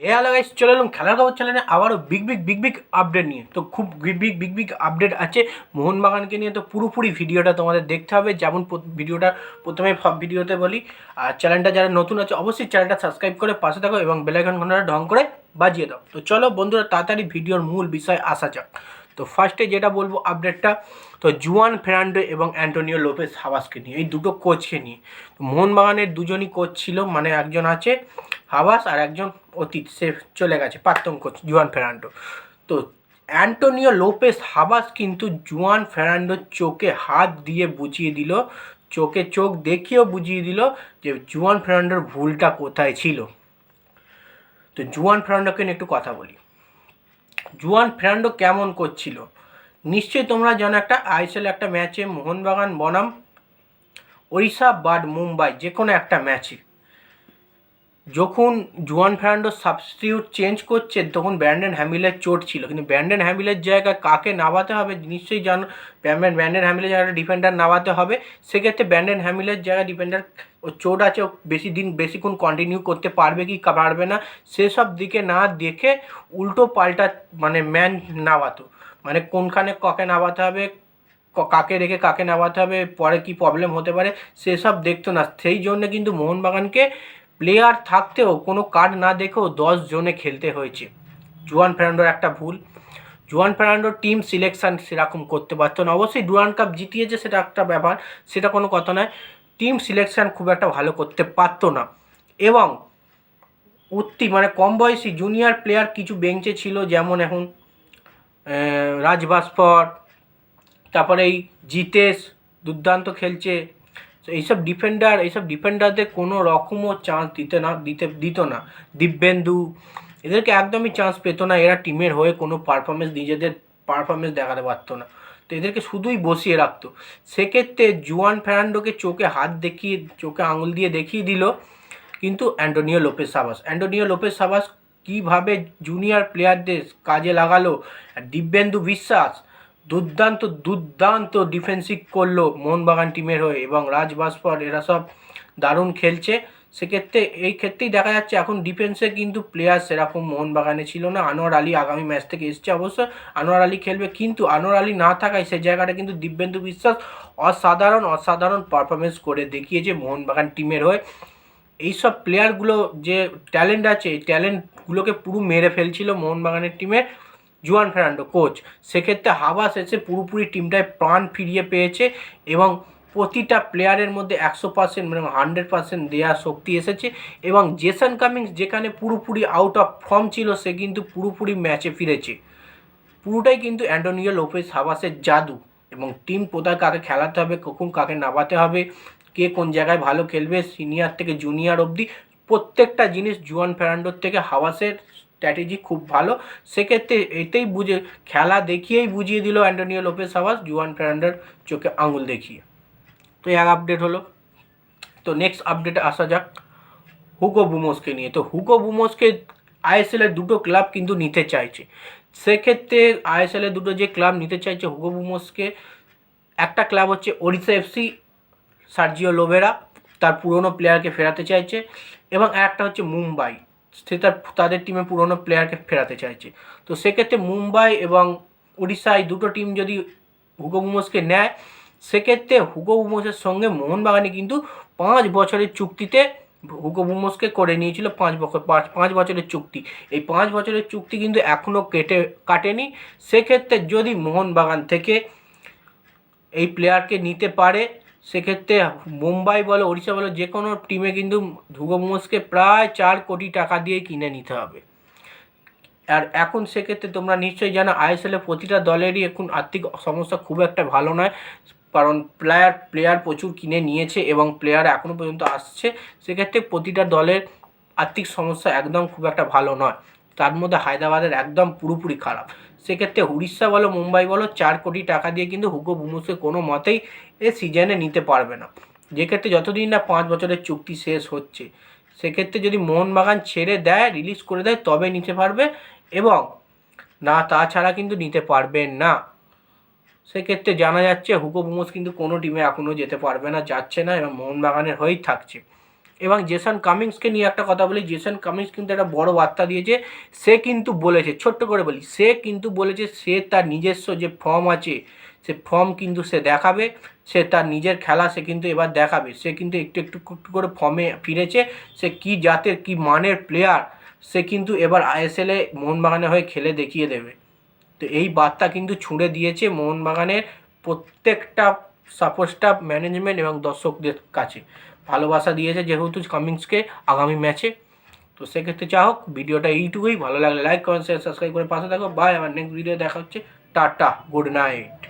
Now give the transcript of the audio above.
এ আলাগাইস চলে এলাম খেলার খবর চ্যানেলে আবারও big big big big update নিয়ে। তো খুব big big big big update আছে। মোহনবাগানকে নিয়ে তো পুরোপুরি ভিডিওটা তোমাদের দেখতে হবে। যেমন ভিডিওটা প্রথমে ভিডিওতে বলি। আর চ্যানেলটা যারা নতুন আছে, অবশ্যই চ্যানেলটা সাবস্ক্রাইব করে পাশে থাকো এবং বেলাইকন ঘন্টাটা ঢং করে বাজিয়ে দাও। তো চলো বন্ধুরা, তাড়াতাড়ি ভিডিওর মূল বিষয় আসা যাক। তো ফার্স্টে যেটা বলব আপডেটটা তো জুয়ান ফের্নান্ডো এবং অ্যান্টোনিও লোপেস হাবাসকে নিয়ে, এই দুটো কোচকে নিয়ে। মোহনবাগানের দুজনই কোচ ছিল মানে একজন আছে হাবাস আর একজন অতীত, সে চলে গেছে কোচ জুয়ান ফেরান্ডো। তো অ্যান্টোনিও লোপেস হাবাস কিন্তু জুয়ান ফের্নান্ডোর চোখে হাত দিয়ে বুঝিয়ে দিল, চোখে চোখ দেখিয়েও বুঝিয়ে দিল যে জুয়ান ফের্নান্ডোর ভুলটা কোথায় ছিল। তো জুয়ান ফের্নান্ডোকে নিয়ে একটু কথা বলি। জুয়ান ফের্নান্ডো কেমন করছিল? নিশ্চয়ই তোমরা জানো একটা আইএসএল একটা ম্যাচে মোহনবাগান, বনাম, ওড়িশা বাদ মুম্বাই যে কোনো একটা ম্যাচে। যখন জুয়ান ফের্নান্ডো সাবস্টিটিউট চেঞ্জ করছে, তখন ব্র্যান্ডন হ্যামিলের চোট ছিল। কিন্তু ব্র্যান্ডন হ্যামিলের জায়গায় কাকে নামাতে হবে, নিশ্চয়ই জানো, ব্র্যান্ডন হ্যামিলের জায়গায় ডিফেন্ডার নামাতে হবে। সেক্ষেত্রে ব্র্যান্ডন হ্যামিলের জায়গায় ডিফেন্ডার ও চোট আছে বেশি দিন বেশিক্ষণ কন্টিনিউ করতে পারবে কি, পারবে না, সেসব দিকে না দেখে উল্টো পাল্টা মানে ম্যান নামাতো। মানে কোনখানে কাকে নামাতে হবে কাকে রেখে কাকে নামাতে হবে, পরে কি প্রবলেম হতে পারে, সেসব দেখতো না। সেই জন্য কিন্তু মোহনবাগানকে প্লেয়ার থাকতেও কোনো কার্ড না দেখেও দশ জনে খেলতে হয়েছে। জুয়ান ফের্নান্ডোর একটা ভুল। জুয়ান ফের্নান্ডোর টিম সিলেকশান সেরকম করতে পারতো না। অবশ্যই ডুয়ান কাপ জিতিয়েছে সেটা একটা ব্যাপার সেটা কোনো কথা নয়। টিম সিলেকশান খুব একটা ভালো করতে পারতো না। এবং উত্তি মানে কম বয়সী জুনিয়র প্লেয়ার কিছু বেঞ্চে ছিল যেমন এখন আহ, রাজ তারপরে এই জিতেশ দুর্দান্ত খেলছে। এইসব ডিফেন্ডার এইসব ডিফেন্ডারদের কোনো রকমও চান্স দিতে না, দিতে, দিত না। দিব্যেন্দু, এদেরকে একদমই চান্স পেত না। এরা টিমের হয়ে কোনো পারফরমেন্স নিজেদের পারফরমেন্স দেখাতে পারতো না। তো এদেরকে শুধুই বসিয়ে রাখতো। সেক্ষেত্রে জুয়ান ফের্নান্ডোকে চোখে হাত দেখিয়ে, চোখে আঙুল দিয়ে দেখিয়ে দিল কিন্তু Antonio Lopez Habas. Antonio Lopez Habas কীভাবে জুনিয়র প্লেয়ারদের কাজে লাগালো? দিব্যেন্দু বিশ্বাস দুর্দান্ত দুর্দান্ত ডিফেন্সিভ করল মোহনবাগান টিমের হয়ে এবং রাজ ভাস্কর, এরা সব দারুণ খেলছে। সেক্ষেত্রে, এই ক্ষেত্রেই দেখা যাচ্ছে এখন ডিফেন্সে কিন্তু প্লেয়ার সেরকম মোহনবাগানে ছিল না। আনোয়ার আলী আগামী ম্যাচ থেকে এসছে অবশ্য। আনোয়ার আলী খেলবে কিন্তু আনোয়ার আলী না থাকায় সেই জায়গাটা কিন্তু দিব্যেন্দু বিশ্বাস অসাধারণ অসাধারণ পারফরমেন্স করে দেখিয়েছে মোহনবাগান টিমের হয়ে। এইসব প্লেয়ারগুলো যে ট্যালেন্ট আছে, এই ট্যালেন্টগুলোকে পুরো মেরে ফেলছিল মোহনবাগানের টিমে জুয়ান ফের্নান্ডো কোচ। সেক্ষেত্রে হাবাস এসে পুরোপুরি টিমটায় প্রাণ ফিরিয়ে পেয়েছে এবং প্রতিটা প্লেয়ারের মধ্যে একশো পার্সেন্ট মানে হান্ড্রেড পার্সেন্ট দেওয়ার শক্তি এসেছে এবং জেসন কামিংস যেখানে পুরোপুরি আউট অফ ফর্ম ছিল, সে কিন্তু পুরোপুরি ম্যাচে ফিরেছে। পুরোটাই কিন্তু অ্যান্টোনিও লোপেস হাবাসের জাদু এবং টিম কোথায় কাকে খেলাতে হবে, কখন কাকে নামাতে হবে, কে কোন জায়গায় ভালো খেলবে সিনিয়র থেকে জুনিয়র অবধি প্রত্যেকটা জিনিস জুয়ান ফেরান্ডোর থেকে হাওয়াসের স্ট্র্যাটেজি খুব ভালো। সেক্ষেত্রে এতেই বুঝে, খেলা দেখিয়েই বুঝিয়ে দিল অ্যান্টোনিও লোপেস হাওয়াস জুয়ান ফেরান্ডোর চোখে আঙুল দেখিয়ে। তো এক আপডেট হলো। তো নেক্সট আপডেটে আসা যাক হুগো বুমোসকে নিয়ে। তো হুগো বুমোসকে আইএসএলের দুটো ক্লাব কিন্তু নিতে চাইছে। সেক্ষেত্রে আইএসএলের দুটো যে ক্লাব নিতে চাইছে হুগো বুমোসকে, একটা ক্লাব হচ্ছে ওড়িশা এফসি সার্জিও লোভেরা, তার পুরনো প্লেয়ারকে ফেরাতে চাইছে, এবং একটা হচ্ছে মুম্বাই। সে তার তাদের টিমে পুরনো প্লেয়ারকে ফেরাতে চাইছে। তো সেক্ষেত্রে মুম্বাই এবং উড়িষ্যা এই দুটো টিম যদি হুগো বুমোসকে নেয়, সেক্ষেত্রে হুগো বুমোসের সঙ্গে মোহনবাগানে কিন্তু পাঁচ বছরের চুক্তিতে হুগো বুমোসকে করে নিয়েছিল পাঁচ বছর পাঁচ পাঁচ বছরের চুক্তি। এই পাঁচ বছরের চুক্তি কিন্তু এখনও কেটে, কাটেনি। সেক্ষেত্রে যদি মোহনবাগান থেকে এই প্লেয়ারকে নিতে পারে সেক্ষেত্রে মুম্বাই বলো, ওড়িশা বলো, যে কোনো টিমে কিন্তু হুগো বুমোসকে প্রায় চার কোটি টাকা দিয়ে কিনে নিতে হবে। আর এখন সেক্ষেত্রে তোমরা নিশ্চয়ই জানো আইএসএলে প্রতিটা দলেরই এখন আর্থিক সমস্যা খুব একটা ভালো নয়। কারণ প্লেয়ার প্লেয়ার প্রচুর কিনে নিয়েছে এবং প্লেয়ার এখনও পর্যন্ত আসছে। সেক্ষেত্রে প্রতিটা দলের আর্থিক সমস্যা একদম খুব একটা ভালো নয়। তার মধ্যে হায়দ্রাবাদের একদম পুরোপুরি খারাপ। সেক্ষেত্রে উড়িষ্যা বলো, মুম্বাই বলো, চার কোটি টাকা দিয়ে কিন্তু হুগো বুমুসকে কোনো মতেই এ সিজনে নিতে পারবে না। যেক্ষেত্রে যতদিন না পাঁচ বছরের চুক্তি শেষ হচ্ছে, সেক্ষেত্রে যদি মোহনবাগান ছেড়ে দেয় রিলিজ করে দেয় তবে নিতে পারবে এবং না তাছাড়া কিন্তু নিতে পারবে না। সেক্ষেত্রে জানা যাচ্ছে হুগো বুমোস কিন্তু কোনো টিমে এখনও যেতে পারবে না, যাচ্ছে না এবং মোহনবাগানের হয়েই থাকছে। এবং জেসন কামিংসকে নিয়ে একটা কথা বলি, জেসন কামিংস কিন্তু একটা বড় বার্তা দিয়েছে, সে কিন্তু বলেছে, ছোট্ট করে বলি, সে কিন্তু বলেছে সে তার নিজস্ব যে ফর্ম আছে, সে ফর্ম কিন্তু সে দেখাবে, সে তার নিজের খেলা সে কিন্তু এবার দেখাবে, সে কিন্তু একটু একটু একটু করে ফর্মে ফিরেছে, সে কি জাতের, কি মানের প্লেয়ার সে কিন্তু এবার আইএসএলে মোহনবাগানের হয়ে খেলে দেখিয়ে দেবে। তো এই বার্তা কিন্তু ছুঁড়ে দিয়েছে মোহনবাগানের প্রত্যেকটা সাপোর্ট স্টাফ ম্যানেজমেন্ট এবং দর্শকদের কাছে। ভালোবাসা দিয়েছে যেহেতু কামিংসকে আগামী ম্যাচে তো সেক্ষেত্রে যা হোক, ভিডিওটা এইটুকুই। ভালো লাগলে লাইক কমেন্ট শেয়ার সাবস্ক্রাইব করে পাশে থাকো। বাই আমার নেক্সট ভিডিও দেখা হচ্ছে। Tata good night